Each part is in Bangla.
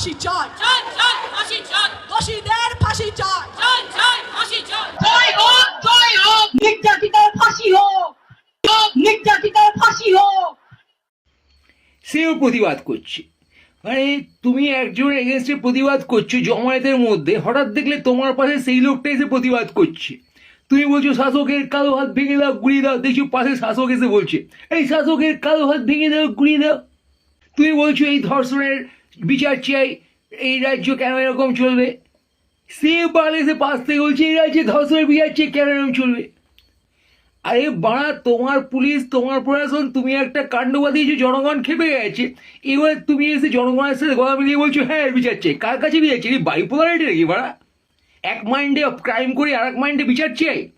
ফাঁসি চাই। চাই চাই ফাঁসি চাই দোষীদের ফাঁসি চাই। চাই চাই ফাঁসি চাই জয় হোক জয় হোক। নির্যাতিতার ফাঁসি হোক। নির্যাতিতার ফাঁসি হোক। সেও প্রতিবাদ করছে। মানে তুমি একজন এগেনস্টে প্রতিবাদ করছ জমায়েতের মধ্যে হঠাৎ দেখলে তোমার পাশে সেই লোকটা এসে প্রতিবাদ করছে। তুমি বলছো শাসকের কালো হাত ভেঙে দাও গুড়িয়ে দাও। দেখছ পাশে শাসক এসে বলছে এই শাসকের কালো হাত ভেঙে দাও গুড়িয়ে দাও। তুমি বলছো এই ধর্ষণের বিচার চাই, এই রাজ্য কেন এরকম চলবে? সে এসে পাশ থেকে বলছে, এই রাজ্যে ধর্ষণের বিচার চাই, কেন এরকম চলবে? আরে বাড়া, তোমার পুলিশ, তোমার প্রশাসন, তুমি একটা কাণ্ড বাদিয়েছো জনগণ খেপে গেছে। এবার তুমি এসে জনগণের সাথে কথা মিলিয়ে বলছো হ্যাঁ বিচার চাই। কার কাছে বিচার চাই? বাইপোলারিটি নাকি বাড়া? এক মাইন্ডে ক্রাইম করে আর এক মাইন্ডে বিচার চাই?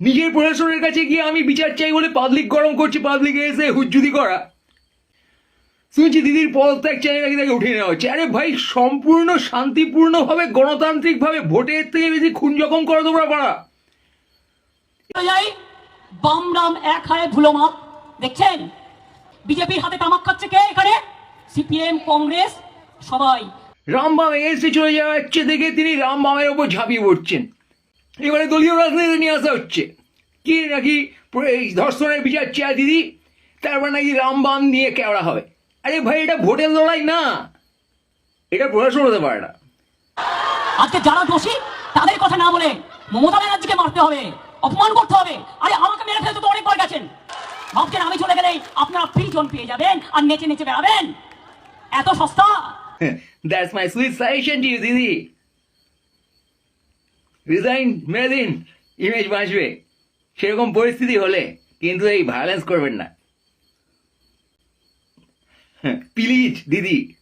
নিজের প্রশাসনের কাছে গিয়ে আমি বিচার চাই বলে পাবলিক গরম করছি পাবলিকে এসে হুজ্জুদি করা। শুনছি দিদির পদত্যাগ চাই নাকি তাকে উঠিয়ে নেওয়া হচ্ছে আরে ভাই সম্পূর্ণ শান্তিপূর্ণভাবে গণতান্ত্রিকভাবে ভোটের থেকে বেশি খুন জখম করো তোমরা পারা যাই বাম রাম এক হায় ধুলো মাপ দেখছেন? বিজেপির হাতে তামাক খাচ্ছে কে এখানে? সিপিএম কংগ্রেস সবাই। রামবাম এসে চলে যাওয়া হচ্ছে দেখে তিনি রামবামের ওপর ঝাঁপিয়ে পড়ছেন। এবারে দলীয় রাজনীতি নিয়ে আসা হচ্ছে। কি নাকি এই ধর্ষণের বিচার চেয়া দিদি? তারপর নাকি রামবাম নিয়ে কেওড়া হবে। আরে ভাই এটা ভোটের লড়াই না। এটা প্রশাসন হতে পারে না। আজকে যারা দোষী তাদের কথা না বলে মমতা ব্যানার্জিকে মারতে হবে অপমান করতে হবে। আরে আমাকে মেরে ফেলতে তো অনেকবার গেছেন। ভাবছেন আমি চলে গেলেই আপনারা ফ্রি জন পেয়ে যাবেন আর নেচে নেচে বেড়াবেন। এত সস্তা? That's my sweet suggestion to you দিদি। রিজাইন মেরে দিন। ইমেজ বাঁচবে। সেরকম পরিস্থিতি হলে কিন্তু এই ভায়োলেন্স করবেন না। প্লিজ দিদি